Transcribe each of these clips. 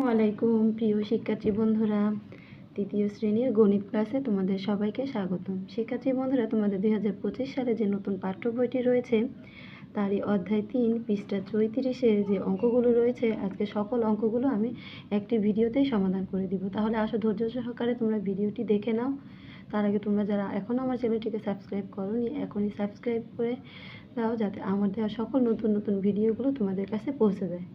আসসালামু আলাইকুম, প্রিয় শিক্ষার্থী বন্ধুরা। তৃতীয় শ্রেণির গণিত ক্লাসে তোমাদের সবাইকে স্বাগতম। শিক্ষার্থী বন্ধুরা, তোমাদের দুই হাজার পঁচিশ সালে যে নতুন পাঠ্য বইটি রয়েছে, তারই অধ্যায় তিন, পৃষ্ঠা চৌত্রিশের যে অঙ্কগুলো রয়েছে, আজকে সকল অঙ্কগুলো আমি একটি ভিডিওতেই সমাধান করে দিব। তাহলে আসো ধৈর্য সহকারে তোমরা ভিডিওটি দেখে নাও। তার আগে তোমরা যারা এখনও আমার চ্যানেলটিকে সাবস্ক্রাইব করোনি, এখনই সাবস্ক্রাইব করে দাও, যাতে আমার দেওয়া সকল নতুন নতুন ভিডিওগুলো তোমাদের কাছে পৌঁছে যায়।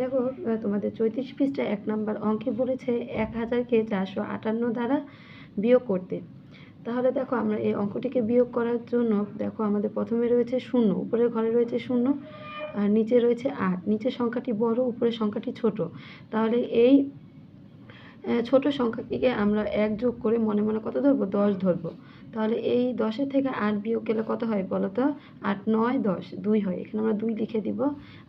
দেখো তোমাদের চৌত্রিশ পৃষ্ঠা এক নম্বর অঙ্কে বলেছে এক হাজারকে চারশো আটান্ন দ্বারা বিয়োগ করতে। তাহলে দেখো, আমরা এই অঙ্কটিকে বিয়োগ করার জন্য দেখো, আমাদের প্রথমে রয়েছে শূন্য উপরের ঘরে রয়েছে শূন্য, আর নিচে রয়েছে আট। নিচের সংখ্যাটি বড়, উপরের সংখ্যাটি ছোট। তাহলে এই ছোট সংখ্যাটিকে আমরা এক যোগ করে মনে মনে কত ধরবো? দশ ধরবো। তাহলে এই দশের থেকে আট বিয়োগ গেলে কত হয় বলো তো? আট, নয়, দশ, দুই হয়। এখানে আমরা দুই লিখে দিব।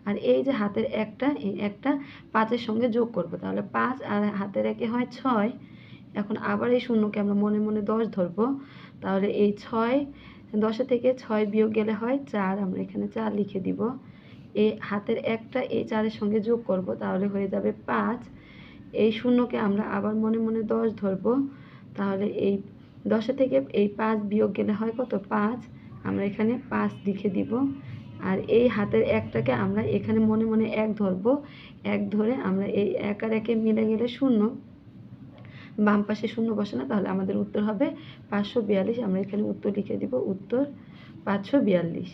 আর এই যে হাতের একটা, এই একটা পাঁচের সঙ্গে যোগ করব। তাহলে পাঁচ আর হাতের একে হয় ছয়। এখন আবার এই শূন্যকে আমরা মনে মনে দশ ধরবো। তাহলে এই ছয় দশে থেকে ছয় বিয়োগ গেলে হয় চার। আমরা এখানে চার লিখে দিব। এই হাতের একটা এই চারের সঙ্গে যোগ করব। তাহলে হয়ে যাবে পাঁচ। এই শূন্যকে আমরা আবার মনে মনে দশ ধরবো। তাহলে এই দশে থেকে এই পাঁচ বিয়োগ গেলে হয় কত? পাঁচ। আমরা এখানে পাঁচ লিখে দিব। আর এই হাতের একটাকে আমরা এখানে মনে মনে এক ধরবো। এক ধরে আমরা এই এক আর একে মিলে গেলে শূন্য। বাম পাশে শূন্য বসে না, তাহলে আমাদের উত্তর হবে পাঁচশো বিয়াল্লিশ। আমরা এখানে উত্তর লিখে দিব, উত্তর পাঁচশো বিয়াল্লিশ।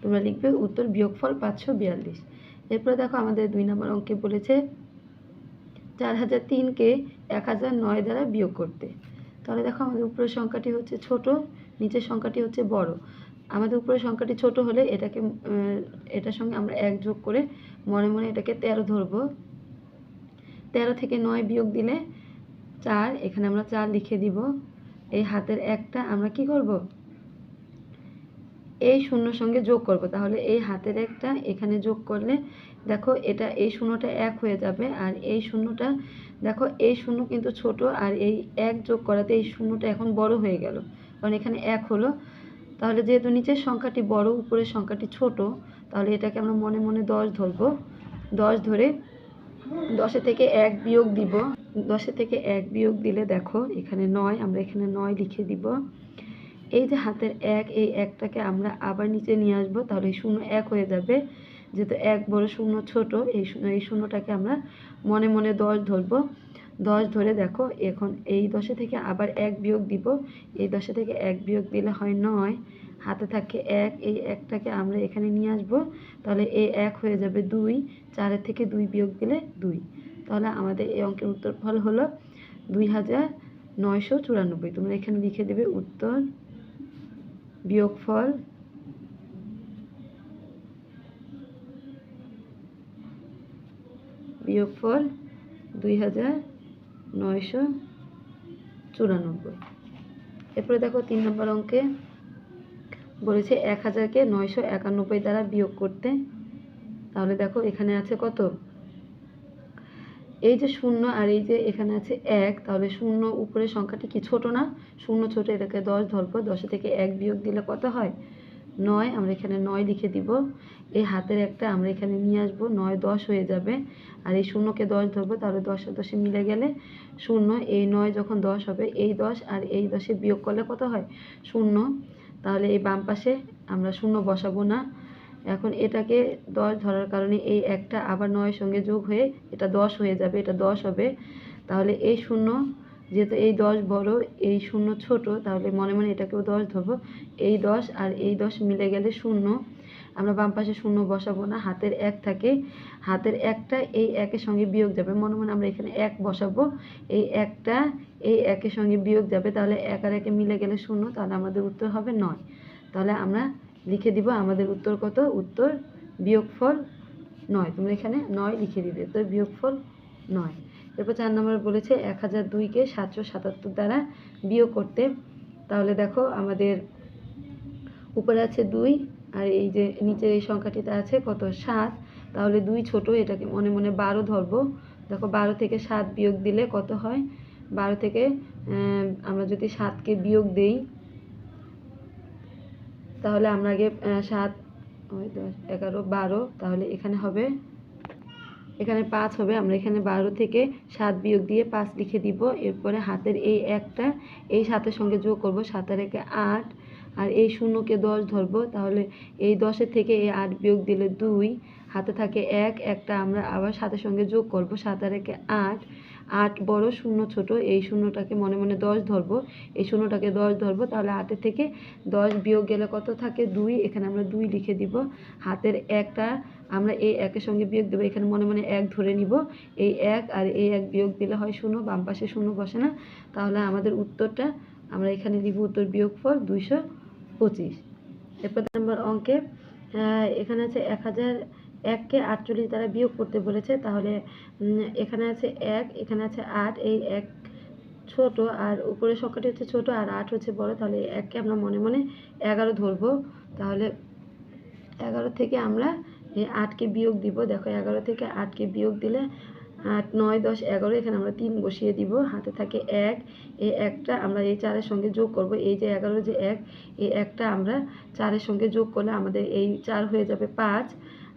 তোমরা লিখবে উত্তর বিয়োগফল পাঁচশো বিয়াল্লিশ। এরপরে দেখো আমাদের দুই নম্বর অঙ্কে বলেছে চার হাজার তিনকে এক হাজার নয় দ্বারা বিয়োগ করতে। তাহলে দেখো আমাদের উপরের সংখ্যাটি হচ্ছে ছোট, নিচের সংখ্যাটি হচ্ছে বড়। আমাদের উপরের সংখ্যাটি ছোট হলে এটাকে এটার সঙ্গে আমরা এক যোগ করে মনে মনে এটাকে তেরো ধরবো। তেরো থেকে নয় বিয়োগ দিলে চার, এখানে আমরা চার লিখে দিব। এই হাতের একটা আমরা কি করব? এই শূন্যর সঙ্গে যোগ করব। তাহলে এই হাতের একটা এখানে যোগ করলে দেখো এটা এই শূন্যটা এক হয়ে যাবে আর এই শূন্যটা, দেখো এই শূন্য কিন্তু ছোট আর এই এক যোগ করাতে এই শূন্যটা এখন বড় হয়ে গেল। কারণ এখানে এক হলো। তাহলে যেহেতু নিচের সংখ্যাটি বড়, উপরের সংখ্যাটি ছোট, তাহলে এটাকে আমরা মনে মনে দশ ধরবো। দশ ধরে দশে থেকে এক বিয়োগ দিব। দশে থেকে এক বিয়োগ দিলে দেখো এখানে নয়, আমরা এখানে নয় লিখে দিব। এই যে হাতের এক, এই একটাকে আমরা আবার নিচে নিয়ে আসব, তাহলে শূন্য এক হয়ে যাবে। যেহেতু এক বড় শূন্য ছোট, এই এই শূন্যটাকে আমরা মনে মনে দশ ধরবো। দশ ধরে দেখো, এখন এই দশে থেকে আবার এক বিয়োগ দিব। এই দশে থেকে এক বিয়োগ দিলে হয় নয়। হাতে থাকে এক, এই একটাকে আমরা এখানে নিয়ে আসব। তাহলে এই এক হয়ে যাবে দুই, চারের থেকে দুই বিয়োগ দিলে দুই। তাহলে আমাদের এই অঙ্কের উত্তর ফল হলো দুই হাজার নয়শো চুরানব্বই। তোমরা এখানে লিখে দেবে উত্তর বিয়োগফল বিয়োগফল দুই হাজার নয়শো চুরানব্বই। এরপরে দেখো তিন নম্বর অঙ্কে বলেছে এক হাজারকে নয়শো একানব্বই দ্বারা বিয়োগ করতে। তাহলে দেখো এখানে আছে কত? এই যে শূন্য আর এই যে এখানে আছে এক, তাহলে শূন্য উপরের সংখ্যাটি কি? ছোট না? শূন্য ছোট, এটাকে দশ ধরবো। দশে থেকে এক বিয়োগ দিলে কত হয়? নয়। আমরা এখানে নয় লিখে দিব। হাতের একটা আমরা এখানে নিয়ে আসব। নয়, দশ হয়ে যাবে। আর এই শূন্যকে দশ ধরবো, তাহলে দশ দশে মিলে গেলে শূন্য। এই নয় যখন দশ হবে, এই দশ আর এই দশে বিয়োগ করলে কত হয়? শূন্য। তাহলে এই বাম পাশে আমরা শূন্য বসাবো না। এখন এটাকে দশ ধরার কারণে এই একটা আবার নয়ের সঙ্গে যোগ হয়ে এটা দশ হয়ে যাবে, এটা দশ হবে। তাহলে এই শূন্য, যেহেতু এই দশ বড়, এই শূন্য ছোট, তাহলে মনে মনে এটাকেও দশ ধরবো। এই দশ আর এই দশ মিলে গেলে শূন্য। আমরা বাম পাশে শূন্য বসাবো না, হাতের এক থাকে, হাতের একটা এই একের সঙ্গে বিয়োগ যাবে। মনে মনে আমরা এখানে এক বসাবো, এই একটা এই একের সঙ্গে বিয়োগ যাবে, তাহলে এক আর একে মিলে গেলে শূন্য, তাহলে আমাদের উত্তর হবে নয়। তাহলে আমরা লিখে দিব আমাদের উত্তর কত? উত্তর বিয়োগফল নয়। তোমরা এখানে নয় লিখে দিবে তো বিয়োগফল নয়। এরপর চার নম্বর বলেছে এক হাজার দুইকে সাতশো সাতাত্তর দ্বারা বিয়োগ করতে। তাহলে দেখো আমাদের উপরে আছে দুই আর এই যে নিচের এই সংখ্যাটিতে আছে কত? সাত। তাহলে দুই ছোট, এটাকে মনে মনে বারো ধরবো। দেখো, বারো থেকে সাত বিয়োগ দিলে কত হয়? বারো থেকে আমরা যদি সাতকে বিয়োগ দেই, তাহলে আমরা আগে সাত, ওই দশ, এগারো, বারো, তাহলে এখানে হবে, এখানে পাঁচ হবে। আমরা এখানে বারো থেকে সাত বিয়োগ দিয়ে পাঁচ লিখে দিব। এরপরে হাতের এই একটা, এই সাতের সঙ্গে যোগ করব। সাতের একে আট আর এই শূন্যকে দশ ধরবো, তাহলে এই দশের থেকে এই আট বিয়োগ দিলে দুই, হাতে থাকে এক, একটা আমরা আবার সাতের সঙ্গে যোগ করব সাত আর একে আট আট বড়, শূন্য ছোট, এই শূন্যটাকে মনে মনে দশ ধরবো, এই শূন্যটাকে দশ ধরবো, তাহলে আটের থেকে দশ বিয়োগ গেলে কত থাকে? দুই, এখানে আমরা দুই লিখে দিব, হাতের একটা আমরা এই একের সঙ্গে বিয়োগ দেবো, এখানে মনে মনে এক ধরে নিব, এই এক আর এই এক বিয়োগ দিলে হয় শূন্য, বাম পাশে শূন্য বসে না, তাহলে আমাদের উত্তরটা আমরা এখানে দিব উত্তর বিয়োগফল দুইশো পঁচিশ। এরপর নম্বর অঙ্কে এখানে আছে এক হাজার এককে আটচল্লিশ দ্বারা বিয়োগ করতে বলেছে, তাহলে এখানে আছে এক, এখানে আছে আট, এই এক ছোট আর উপরের সংখ্যাটি হচ্ছে ছোট আর আট হচ্ছে বড়, তাহলে এককে আমরা মনে মনে এগারো ধরবো। তাহলে এগারো থেকে আমরা আটকে বিয়োগ দিব। দেখো এগারো থেকে আটকে বিয়োগ দিলে আট, নয়, দশ, এগারো, এখানে আমরা তিন বসিয়ে দিব। হাতে থাকে এক। এই একটা আমরা এই চারের সঙ্গে যোগ করব। এই যে এগারো যে এক, এই একটা আমরা চারের সঙ্গে যোগ করলে আমাদের এই চার হয়ে যাবে পাঁচ।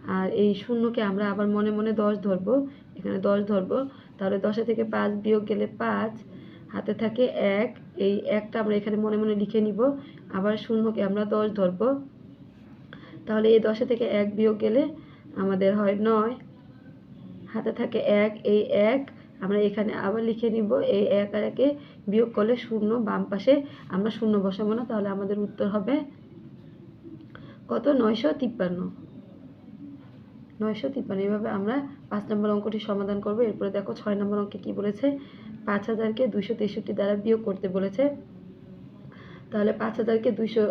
আর এই শূন্যকে আমরা আবার মনে মনে দশ ধরবো। এখানে দশ ধরবো। তাহলে দশে থেকে পাঁচ বিয়োগ গেলে পাঁচ। হাতে থাকে এক। এই একটা আমরা এখানে মনে মনে লিখে নিব। আবার শূন্যকে আমরা দশ ধরবো। তাহলে এই দশে থেকে এক বিয়োগ গেলে আমাদের হয় নয়। হাতে থাকে এক, এই এক আমরা এখানে আবার লিখে নিব, এই এক আর একে বিয়োগ করলে শূন্য, বাম পাশে আমরা শূন্য বসাবো না, তাহলে আমাদের উত্তর হবে কত? নয়শো তিপ্পান্ন। নয়শো তিপ্পান্ন, এইভাবে আমরা পাঁচ নম্বর অঙ্কটি সমাধান করব। এরপরে দেখো ছয় নম্বর অঙ্কে কি বলেছে? পাঁচ হাজারকে দুইশো তেষট্টি দ্বারা বিয়োগ করতে বলেছে। তাহলে পাঁচ হাজারকে দুইশো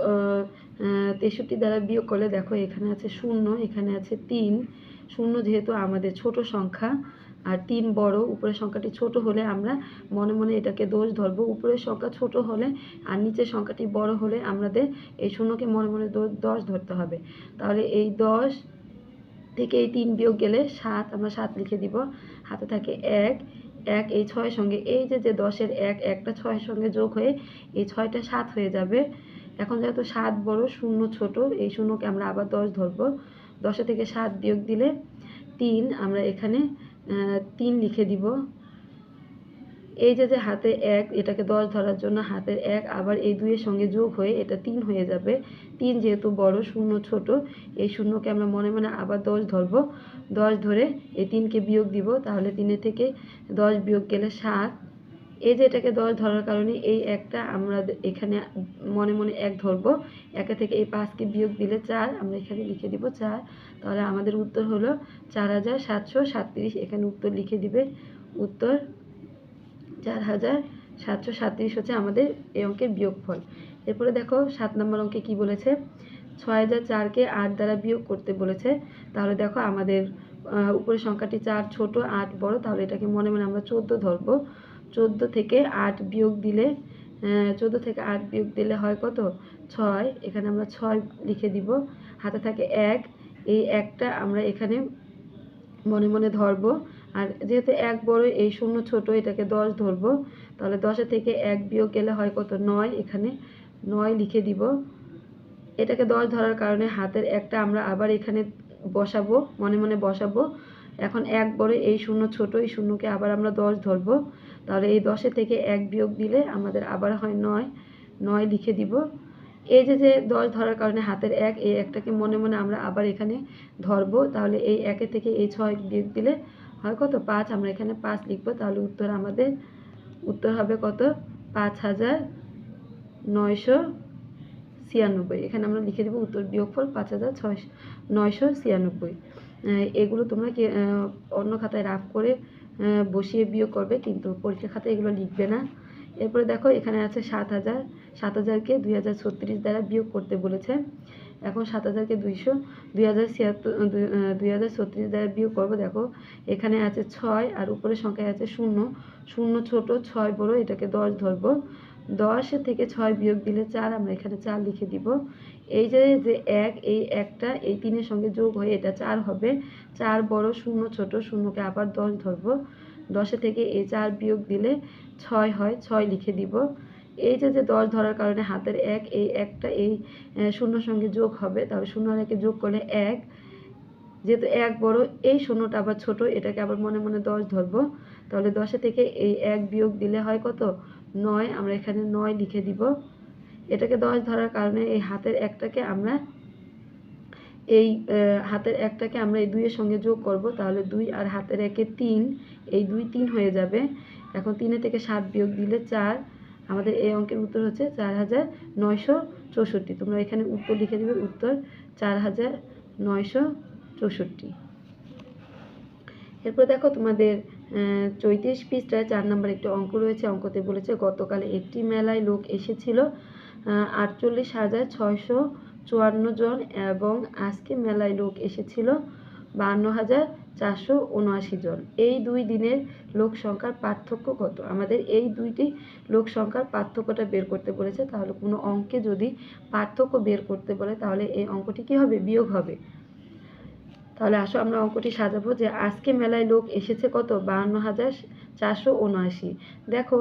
তেষট্টি দ্বারা বিয়োগ করলে দেখো এখানে আছে শূন্য, এখানে আছে তিন শূন্য যেহেতু আমাদের ছোট সংখ্যা আর তিন বড়, উপরের সংখ্যাটি ছোট হলে আমরা মনে মনে এটাকে দোষ ধরবো। উপরের সংখ্যা ছোট হলে আর নিচের সংখ্যাটি বড় হলে আমাদের এই শূন্যকে মনে মনে দশ ধরতে হবে। তাহলে এই দশ থেকে এই তিন বিয়োগ গেলে সাত, আমরা সাত লিখে দিব। হাতে থাকে এক এক এই ছয়ের সঙ্গে, এই যে যে দশের এক, একটা ছয়ের সঙ্গে যোগ হয়ে এই ছয়টা সাত হয়ে যাবে। এখন যেহেতু সাত বড়, শূন্য ছোট, এই শূন্যকে আমরা আবার দশ ধরবো। দশে থেকে সাত বিয়োগ দিলে তিন, আমরা এখানে তিন লিখে দিব। এই যে যে হাতে এক, এটাকে দশ ধরার জন্য হাতের এক, আবার এই দুইয়ের সঙ্গে যোগ হয়ে এটা তিন হয়ে যাবে। তিন যেহেতু বড়, শূন্য ছোট, এই শূন্যকে আমরা মনে মনে আবার দশ ধরবো। দশ ধরে এই তিনকে বিয়োগ দিব, তাহলে তিনের থেকে দশ বিয়োগ গেলে সাত। এই যে এটাকে দশ ধরার কারণে এই একটা আমরা এখানে মনে মনে এক ধরবো। একে থেকে এই পাঁচকে বিয়োগ দিলে চার, আমরা এখানে লিখে দিব চার। তাহলে আমাদের উত্তর হলো চার হাজার সাতশো সাতত্রিশ। এখানে উত্তর লিখে দিবে। উত্তর চার হাজার সাতশো সাতত্রিশ হচ্ছে আমাদের এই অঙ্কের বিয়োগফল। এরপরে দেখো সাত নম্বর অঙ্কে কি বলেছে? ছয় হাজার চারকে আট দ্বারা বিয়োগ করতে বলেছে। তাহলে দেখো আমাদের উপরের সংখ্যাটি চার ছোট, আট বড়। তাহলে এটাকে মনে মনে আমরা চোদ্দ ধরবো। চোদ্দ থেকে আট বিয়োগ দিলে চোদ্দ থেকে আট বিয়োগ দিলে হয় কত? ছয়। এখানে আমরা ছয় লিখে দিব। হাতে থাকে এক। এই একটা আমরা এখানে মনে মনে ধরবো। আর যেহেতু এক বড়, এই শূন্য ছোট, এটাকে দশ ধরবো। তাহলে দশে থেকে এক বিয়োগ গেলে হয় কত? নয়। এখানে নয় লিখে দিব। এটাকে দশ ধরার কারণে হাতের একটা আমরা আবার এখানে বসাবো, মনে মনে বসাবো। এখন এক বড় এই শূন্য ছোট, এই শূন্যকে আবার আমরা দশ ধরবো। তাহলে এই দশে থেকে এক বিয়োগ দিলে আমাদের আবার হয় নয় নয় লিখে দিব। এই যে যে দশ ধরার কারণে হাতের এক, এই একটাকে মনে মনে আমরা আবার এখানে ধরবো। তাহলে এই একে থেকে এই ছয় বিয়োগ দিলে হয় কত? পাঁচ। আমরা এখানে পাঁচ লিখব। তাহলে উত্তর আমাদের, উত্তর হবে কত? পাঁচ হাজার নয়শো ছিয়ানব্বই। এখানে আমরা লিখে দেবো উত্তর বিয়োগফল পাঁচ হাজার ছয়শো, নয়শো ছিয়ানব্বই। এগুলো তোমরা কি অন্য খাতায় রাফ করে বসিয়ে বিয়োগ করবে, কিন্তু পরীক্ষা খাতায় এগুলো লিখবে না। এরপরে দেখো, এখানে আছে সাত হাজার। সাত হাজারকে দুই হাজার ছত্রিশ দ্বারা বিয়োগ করতে বলেছে। এখন সাত হাজারকে দুইশো, দুই হাজার ছিয়াত্তর দুই হাজার ছত্রিশ দ্বারা বিয়োগ করব, দেখো, এখানে আছে ছয় আর উপরের সংখ্যায় আছে শূন্য। শূন্য ছোট, ছয় বড়, এটাকে দশ ধরবো। দশ থেকে ছয় বিয়োগ দিলে চার, আমরা এখানে চার লিখে দিব। এই যে যে এক, এই একটা, এই তিনের সঙ্গে যোগ হয়ে এটা চার হবে। চার বড় শূন্য, ছোট শূন্যকে আবার দশ ধরবো। দশে থেকে এই চার বিয়োগ দিলে ছয় হয়, ছয় লিখে দিব। এই যে যে দশ ধরার কারণে হাতের এক, এই একটা, এই শূন্যর সঙ্গে যোগ হবে। তাহলে শূন্য আর একে যোগ করলে এক। যেহেতু এক বড়, এই শূন্যটা আবার ছোট, এটাকে আবার মনে মনে দশ ধরবো। তাহলে দশে থেকে এই এক বিয়োগ দিলে হয় কত? নয়। আমরা এখানে নয় লিখে দিব। এটাকে দশ ধরার কারণে এই হাতের একটাকে আমরা এই হাতের একটাকে আমরা এই দুইয়ের সঙ্গে যোগ করব, তাহলে দুই আর হাতের একে তিন, এই দুই তিন হয়ে যাবে। এখন তিনে থেকে সাত বিয়োগ দিলে চার, আমাদের এই অঙ্কের উত্তর হচ্ছে চার হাজার নয়শো চৌষট্টি। তোমরা এখানে উত্তর লিখে দিবে, উত্তর চার হাজার নয়শো চৌষট্টি। এরপর দেখো তোমাদের চৈত্রিশ পৃষ্ঠায় চার নম্বর একটি অঙ্ক রয়েছে, অঙ্কতে বলেছে, গতকাল একটি মেলায় লোক এসেছিল আটচল্লিশ হাজার ছয়শো চুয়ান্ন জন এবং আজকে মেলায় লোক এসেছিল বান্ন হাজার চারশো উনআশি জন। এই দুই দিনের লোক সংখ্যার পার্থক্য কত? আমাদের এই দুইটি লোক সংখ্যার পার্থক্যটা বের করতে বলেছে, তাহলে কোনো অঙ্কে যদি পার্থক্য বের করতে বলে, তাহলে এই অঙ্কটি কি হবে? বিয়োগ হবে। তাহলে আসো, আমরা অঙ্কটি সাজাবো যে আজকে মেলায় লোক এসেছে কত? বাহান্ন হাজার চারশো উনআশি। দেখো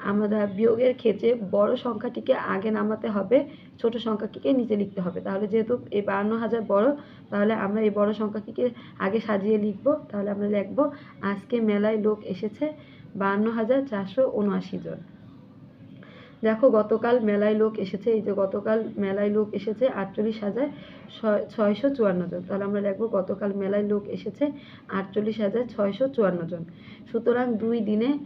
আমরা বিয়োগের ক্ষেত্রে বড় সংখ্যাটিকে আগে নামাতে হবে, ছোট সংখ্যাটিকে নিচে লিখতে হবে। তাহলে যেহেতু এই বাহান্ন হাজার বড়, তাহলে আমরা এই বড় সংখ্যাটিকে আগে সাজিয়ে লিখব। তাহলে আমরা লিখব, আজকে মেলায় লোক এসেছে বাহান্ন হাজার চারশো উনআশি জন। দেখো, গতকাল মেলায় লোক এসেছে। এই যে গতকাল মেলায় লোক এসেছে আটচল্লিশ হাজার ছয়- ছয়শো চুয়ান্ন জন। তাহলে আমরা লিখব গতকাল মেলায় লোক এসেছে আটচল্লিশ হাজার ছয়শো চুয়ান্ন জন। সুতরাং দুই দিনে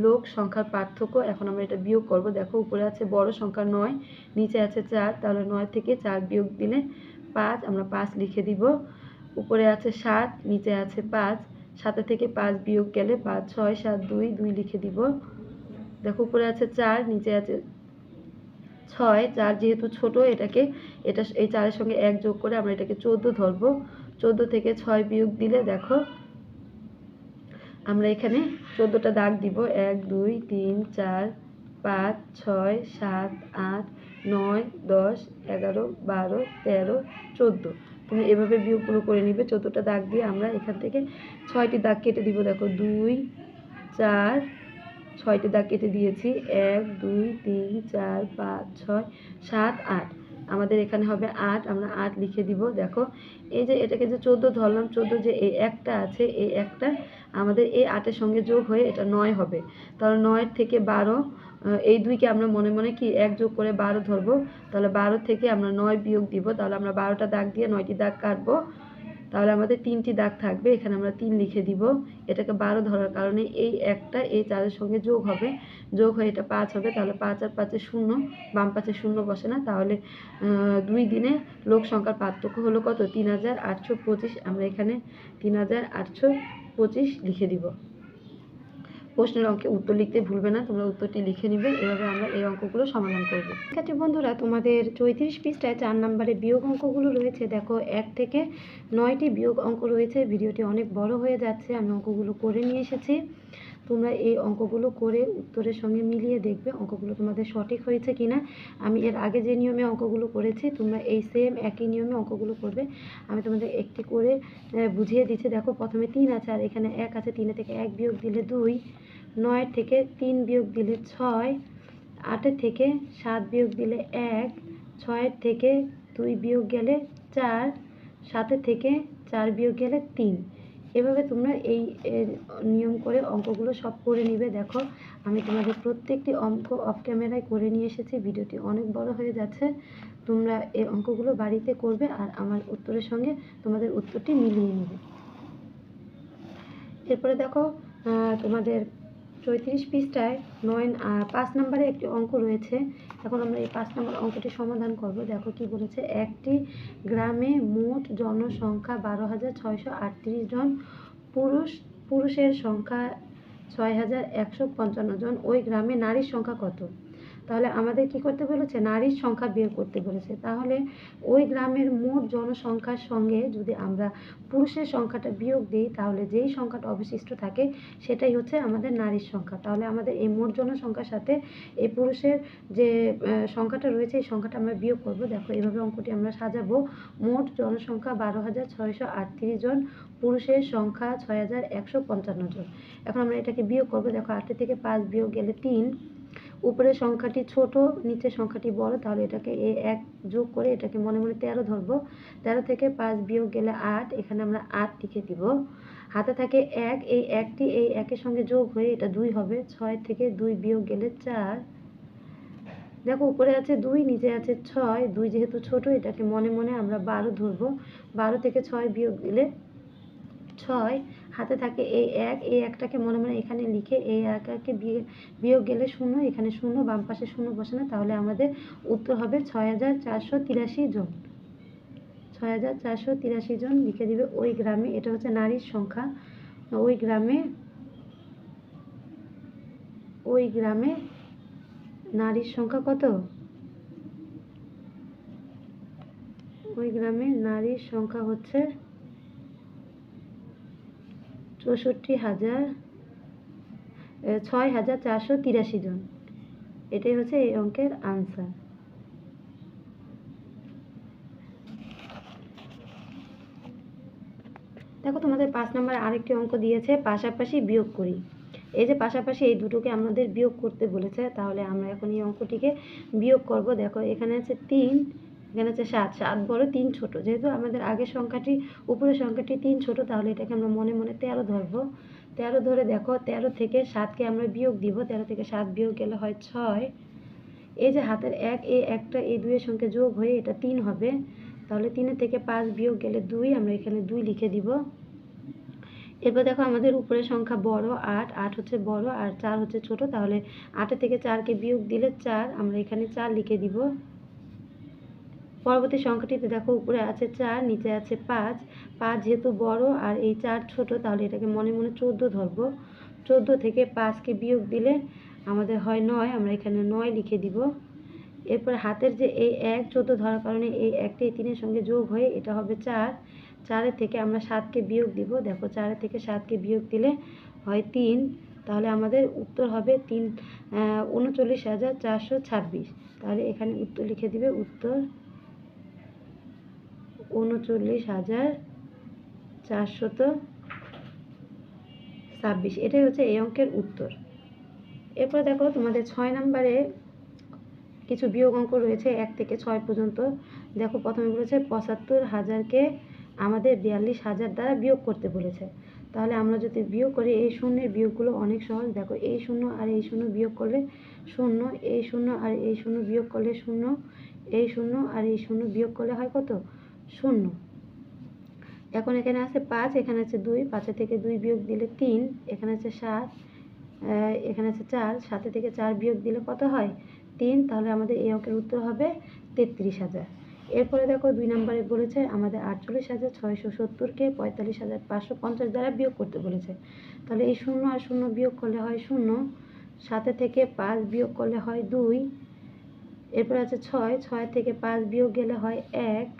লোক সংখ্যার পার্থক্য এখন আমরা এটা বিয়োগ করব। দেখো, উপরে আছে বড় সংখ্যা নয়, নিচে আছে চার, তাহলে নয় থেকে চার বিয়োগ দিলে পাঁচ, আমরা পাঁচ লিখে দিব। উপরে আছে সাত, নিচে আছে পাঁচ, সাতে থেকে পাঁচ বিয়োগ গেলে পাঁচ, ছয়, সাত, দুই দুই লিখে দিব। দেখো, উপরে আছে চার, নিচে আছে ছয়। চার যেহেতু ছোট, এটাকে, এটা এই চারের সঙ্গে এক যোগ করে আমরা এটাকে চোদ্দ ধরবো। চোদ্দ থেকে ছয় বিয়োগ দিলে দেখো, আমরা এখানে চোদ্দোটা দাগ দিব। এক, দুই, তিন, চার, পাঁচ, ছয়, সাত, আট, নয়, দশ, এগারো, বারো, তেরো, চোদ্দ। তুমি এভাবে বিয়োগগুলো করে নিবে। চোদ্দোটা দাগ দিয়ে আমরা এখান থেকে ছয়টি দাগ কেটে দিব। দেখো, দুই, চার ছয়টি দাগ কেটে দিয়েছি। এক, দুই, তিন, চার, পাঁচ, ছয়, সাত, আট। আমাদের এখানে হবে আট, আমরা আট লিখে দিব। দেখো, এই যে এটাকে যে চোদ্দ ধরলাম, চোদ্দ যে এই একটা আছে, এই একটা আমাদের এই আটের সঙ্গে যোগ হয়ে এটা নয় হবে। তাহলে নয়ের থেকে বারো এই দুইকে আমরা মনে মনে কি এক যোগ করে বারো ধরবো? তাহলে বারো থেকে আমরা নয় বিয়োগ দিব। তাহলে আমরা বারোটা দাগ দিয়ে নয়টি দাগ কাটবো। তাহলে আমাদের তিনটি দাগ থাকবে, এখানে আমরা তিন লিখে দিব। এটাকে বারো ধরার কারণে এই একটা, এই চারের সঙ্গে যোগ হবে। যোগ হয়ে এটা পাঁচ হবে, তাহলে পাঁচ আর পাঁচে শূন্য, বাম পাঁচে শূন্য বসে না। তাহলে দুই দিনে লোক সংখ্যার পার্থক্য হলো কত? তিন হাজার আটশো পঁচিশ। আমরা এখানে তিন হাজার আটশো পঁচিশ লিখে দিব। প্রশ্নের অঙ্কে উত্তর লিখতে ভুলবে না, তোমরা উত্তরটি লিখে নিবে, এভাবে আমরা এই অঙ্কগুলো সমাধান করব। ঠিক আছে বন্ধুরা, তোমাদের চৌত্রিশ পৃষ্ঠায় চার নম্বরে বিয়োগ অঙ্কগুলো রয়েছে। দেখো, এক থেকে নয়টি বিয়োগ অঙ্ক রয়েছে। ভিডিওটি অনেক বড় হয়ে যাচ্ছে, আমি অঙ্কগুলো করে নিয়ে এসেছি। তোমরা এই অঙ্কগুলো করে উত্তরের সঙ্গে মিলিয়ে দেখবে অঙ্কগুলো তোমাদের সঠিক হয়েছে কিনা। আমি এর আগে যে নিয়মে অঙ্কগুলো করেছি, তোমরা এই সেম একই নিয়মে অঙ্কগুলো করবে। আমি তোমাদের একটি করে বুঝিয়ে দিচ্ছি। দেখো, প্রথমে তিন আছে, আর এখানে এক আছে। তিনে থেকে এক বিয়োগ দিলে দুই। নয়ের থেকে তিন বিয়োগ দিলে ছয় আটের থেকে সাত বিয়োগ দিলে এক, ছয়ের থেকে দুই বিয়োগ গেলে চার, সাতে থেকে চার বিয়োগ গেলে তিন। এভাবে তোমরা এই নিয়ম করে অঙ্কগুলো সব করে নিবে। দেখো, আমি তোমাদের প্রত্যেকটি অঙ্ক অফ ক্যামেরায় করে নিয়ে এসেছি। ভিডিওটি অনেক বড় হয়ে যাচ্ছে। তোমরা এই অঙ্কগুলো বাড়িতে করবে আর আমার উত্তরের সঙ্গে তোমাদের উত্তরটি মিলিয়ে নেবে। এরপরে দেখো তোমাদের চৌত্রিশ পৃষ্ঠায় নয় পাঁচ নম্বরে একটি অঙ্ক রয়েছে। এখন আমরা এই পাঁচ নম্বর অঙ্কটি সমাধান করব। দেখো কি বলেছে, একটি গ্রামে মোট জনসংখ্যা বারো হাজার ছয়শো আটত্রিশ জন, পুরুষ, পুরুষের সংখ্যা ছয় হাজার একশো পঞ্চান্ন জন। ওই গ্রামে নারীর সংখ্যা কত? তাহলে আমাদের কি করতে বলেছে? নারীর সংখ্যা বের করতে বলেছে। তাহলে ওই গ্রামের মোট জনসংখ্যার সঙ্গে যদি আমরা পুরুষের সংখ্যাটা বিয়োগ দিই, তাহলে যেই সংখ্যাটা অবশিষ্ট থাকে, সেটাই হচ্ছে আমাদের নারীর সংখ্যা। তাহলে আমাদের এই মোট জনসংখ্যার সাথে এই পুরুষের যে সংখ্যাটা রয়েছে, এই সংখ্যাটা আমরা বিয়োগ করব। দেখো এইভাবে অঙ্কটি আমরা সাজাবো। মোট জনসংখ্যা বারো হাজার ছয়শো আটত্রিশ জন, পুরুষের সংখ্যা ছয় হাজার একশো পঞ্চান্ন জন। এখন আমরা এটাকে বিয়োগ করব। দেখো, আটটি থেকে পাঁচ বিয়োগ গেলে তিন। উপরের সংখ্যাটি ছোট, নিচের সংখ্যাটি বড়, তাহলে এটাকে এ এক যোগ করে এটাকে মনে মনে তেরো ধরবো। তেরো থেকে পাঁচ বিয়োগ গেলে আট, এখানে আমরা আট লিখে দিব। হাতে থাকে এক, এই একটি এই একের সঙ্গে যোগ হয়ে এটা দুই হবে। ছয় থেকে দুই বিয়োগ গেলে চার। দেখো, উপরে আছে দুই, নিচে আছে ছয়। দুই যেহেতু ছোট, এটাকে মনে মনে আমরা বারো ধরবো। বারো থেকে ছয় বিয়োগ দিলে ছয় হাতে থাকে এই এক এই একটাকে মনে মনে এখানে লিখে এই একাকে বিয়ে বিয়োগ গেলে শূন্য, এখানে শূন্য, বাম পাশে শূন্য বসানো তাহলে আমাদের উত্তর হবে ছয় হাজার চারশো তিরাশি জন। ছয় হাজার চারশো তিরাশি জন লিখে দিবে ওই গ্রামে, এটা হচ্ছে নারীর সংখ্যা। ওই গ্রামে ওই গ্রামে নারীর সংখ্যা কত? ওই গ্রামে নারীর সংখ্যা হচ্ছে চৌষট্টি হাজার ছয় হাজার চারশো তিরাশি জন। এটাই হচ্ছে এই অঙ্কের আনসার দেখো তোমাদের পাঁচ নম্বরে আরেকটি অঙ্ক দিয়েছে, পাশাপাশি বিয়োগ করি। এই যে পাশাপাশি এই দুটোকে আমাদের বিয়োগ করতে বলেছে, তাহলে আমরা এখন এই অঙ্কটিকে বিয়োগ করব। দেখো এখানে আছে তিন এখানে হচ্ছে সাত সাত বড়, তিন ছোট। যেহেতু আমাদের আগের সংখ্যাটি, উপরের সংখ্যাটি তিন ছোট, তাহলে এটাকে আমরা মনে মনে তেরো ধরবো। তেরো ধরে দেখো, তেরো থেকে সাতকে আমরা বিয়োগ দিব। তেরো থেকে সাত বিয়োগ গেলে হয় ছয়। এই যে হাতের এক, এই একটা, এই দুইয়ের সঙ্গে যোগ হয়ে এটা তিন হবে। তাহলে তিনের থেকে পাঁচ বিয়োগ গেলে দুই, আমরা এখানে দুই লিখে দিব। এরপর দেখো আমাদের উপরের সংখ্যা বড়, আট আট হচ্ছে বড় আর চার হচ্ছে ছোট। তাহলে আটের থেকে চারকে বিয়োগ দিলে চার, আমরা এখানে চার লিখে দিব। পরবর্তী সংখ্যাটিতে দেখো, উপরে আছে চার, নিচে আছে পাঁচ। পাঁচ যেহেতু বড়, আর এই চার ছোট, তাহলে এটাকে মনে মনে চোদ্দ ধরবো। চোদ্দ থেকে পাঁচকে বিয়োগ দিলে আমাদের হয় নয়, আমরা এখানে নয় লিখে দিব। এরপর হাতের যে এই এক, চোদ্দ ধরার কারণে এই একটি এই তিনের সঙ্গে যোগ হয়ে এটা হবে চার। চারের থেকে আমরা সাতকে বিয়োগ দিব। দেখো চারের থেকে সাতকে বিয়োগ দিলে হয় তিন। তাহলে আমাদের উত্তর হবে তিন উনচল্লিশ হাজার চারশো ছাব্বিশ। তাহলে এখানে উত্তর লিখে দিবে, উত্তর উনচল্লিশ হাজার চারশত ছাব্বিশ। এটাই হচ্ছে এই অঙ্কের উত্তর। এরপর দেখো তোমাদের ছয় নম্বরে কিছু বিয়োগ অঙ্ক রয়েছে, এক থেকে ছয় পর্যন্ত। দেখো প্রথমে বলেছে পঁচাত্তর হাজারকে আমাদের বিয়াল্লিশ হাজার দ্বারা বিয়োগ করতে বলেছে। তাহলে আমরা যদি বিয়োগ করি, এই শূন্যের বিয়োগগুলো অনেক সহজ। দেখো এই শূন্য আর এই শূন্য বিয়োগ করলে শূন্য, এই শূন্য আর এই শূন্য বিয়োগ করলে শূন্য, এই শূন্য আর এই শূন্য বিয়োগ করলে হয় কত? শূন্য। এখন এখানে আছে পাঁচ, এখানে আছে দুই পাঁচের থেকে দুই বিয়োগ দিলে তিন, এখানে আছে সাত এখানে আছে চার, সাতে থেকে চার বিয়োগ দিলে কত হয়? তিন, তাহলে আমাদের এই অঙ্কের উত্তর হবে তেত্রিশ হাজার। এরপরে দেখো দুই নম্বরে বলেছে আমাদের আটচল্লিশ হাজার ছয়শো সত্তরকে পঁয়তাল্লিশ হাজার পাঁচশো পঞ্চাশ দ্বারা বিয়োগ করতে বলেছে। তাহলে এই শূন্য আর শূন্য বিয়োগ করলে হয় শূন্য, সাতে থেকে পাঁচ বিয়োগ করলে হয় দুই, এরপর আছে ছয় ছয় থেকে পাঁচ বিয়োগ গেলে হয় এক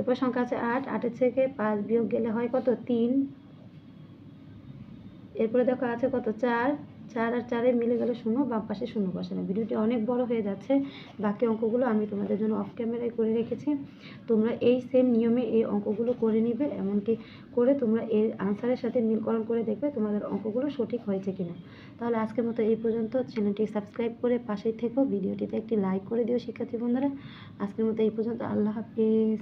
এরপর সংখ্যা আছে আট, আটের থেকে পাঁচ বিয়োগ গেলে হয় কত? তিন। এরপরে দেখো আছে কত? চার। চার আর চারে মিলে গেলে শূন্য বাম পাশে শূন্য বসানো ভিডিওটি অনেক বড় হয়ে যাচ্ছে। বাকি অঙ্কগুলো আমি তোমাদের জন্য অফ ক্যামেরায় করে রেখেছি। তোমরা এই সেম নিয়মে এই অঙ্কগুলো করে নিবে, এমনকি করে তোমরা এর আনসারের সাথে মিলকরণ করে দেখবে তোমাদের অঙ্কগুলো সঠিক হয়েছে কিনা। তাহলে আজকের মতো এই পর্যন্ত। চ্যানেলটি সাবস্ক্রাইব করে পাশেই থেকো। ভিডিওটিতে একটি লাইক করে দিও, শিক্ষার্থী বন্ধুরা। আজকের মতো এই পর্যন্ত। আল্লাহ হাফিজ।